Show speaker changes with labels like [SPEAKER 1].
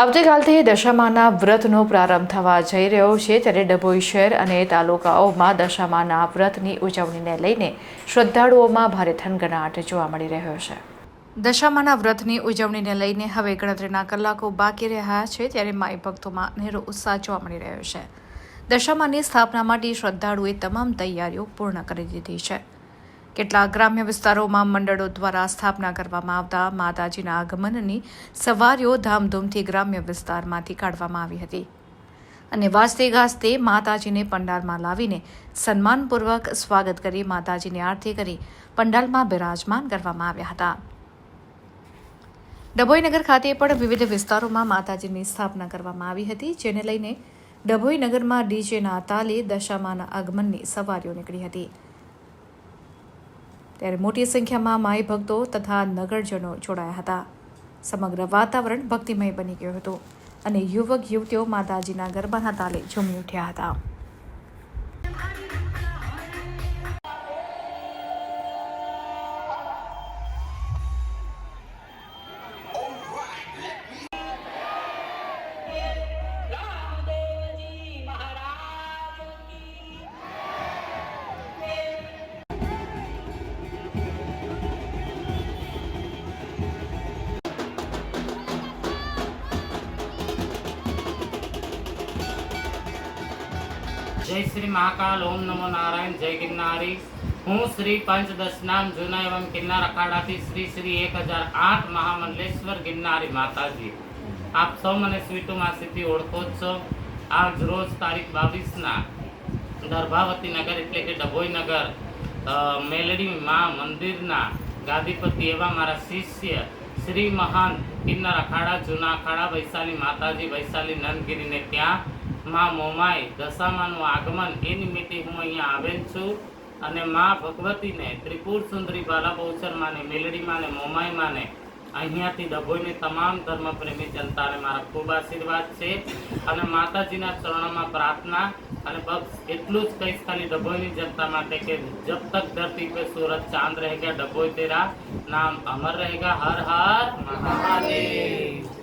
[SPEAKER 1] આવતીકાલથી દશામાના વ્રતનો પ્રારંભ થવા જઈ રહ્યો છે. ત્યારે ડભોઈ શહેર અને તાલુકાઓમાં દશામાના વ્રતની ઉજવણીને લઈને શ્રદ્ધાળુઓમાં ભારે થનગનાટ જોવા મળી રહ્યો છે. દશામાના વ્રતની ઉજવણીને લઈને હવે ગણતરીના કલાકો બાકી રહ્યા છે. ત્યારે માઈ ભક્તોમાં અનેરો ઉત્સાહ જોવા મળી રહ્યો છે. દશામાની સ્થાપના માટે શ્રદ્ધાળુએ તમામ તૈયારીઓ પૂર્ણ કરી દીધી છે. કેટલાક ગ્રામ્ય વિસ્તારોમાં મંડળો દ્વારા સ્થાપના કરવામાં આવતા માતાજીના આગમનની સવારીઓ ધામધૂમથી ગ્રામ્ય વિસ્તારમાંથી કાઢવામાં આવી હતી. અને વાજતે ગાજતે માતાજીને પંડાલમાં લાવીને સન્માનપૂર્વક સ્વાગત કરી માતાજીની આરતી કરી પંડાલમાં બિરાજમાન કરવામાં આવ્યા હતા. ડભોઈનગર ખાતે પણ વિવિધ વિસ્તારોમાં માતાજીની સ્થાપના કરવામાં આવી હતી, જેને લઈને ડભોઈનગરમાં ડીજેના તાલે દશામાના આગમનની સવારીઓ નીકળી હતી. ત્યારે મોટી સંખ્યામાં માઈ ભક્તો તથા નગરજનો જોડાયા હતા. સમગ્ર વાતાવરણ ભક્તિમય બની ગયું હતું અને યુવક યુવતીઓ માતાજીના ગરબાના તાલે ઝૂમી ઉઠ્યા હતા.
[SPEAKER 2] જય શ્રી મહાકાલ, ઓમ નમો નારાયણ, જય ગિરનારી. હું શ્રી પંચદશનામ જૂના એવમ કિન્નાર અખાડાથી શ્રી શ્રી એક હજાર આઠ મહામંડલેશ્વર ગિરનારી માતાજી. આપ સૌ મને સ્વીટુ માસીથી ઓળખો જ છો. આજ રોજ તારીખ બાવીસના દર્ભાવતી નગર એટલે કે ડભોઈ નગર મેલડી મા મંદિરના ગાદીપતિ એવા મારા શિષ્ય શ્રી મહાન કિન્નર અખાડા, જૂના અખાડા, વૈશાલી માતાજી, વૈશાલી નંદગીરીને ત્યાં માં મોમાય દશામાનું આગમન એ નિમિત્તે હું અહીંયા આવેલ છું અને મા ભગવતીને ત્રિપુર સુંદરી બાલાબહુચર માને મેલડી માને મોમાય માને અહીંયાથી ડભોઈની તમામ ધર્મ પ્રેમી જનતાને મારા ખૂબ આશીર્વાદ છે અને માતાજીના ચરણોમાં પ્રાર્થના અને બસ એટલું જ કહીશ, ખાલી ડભોઈની જનતા માટે કે જબ તક ધરતી પે સુરત ચાંદ રહેગા, ડભોઈ તેરા નામ અમર રહેગા, હર હર મહાદેવ.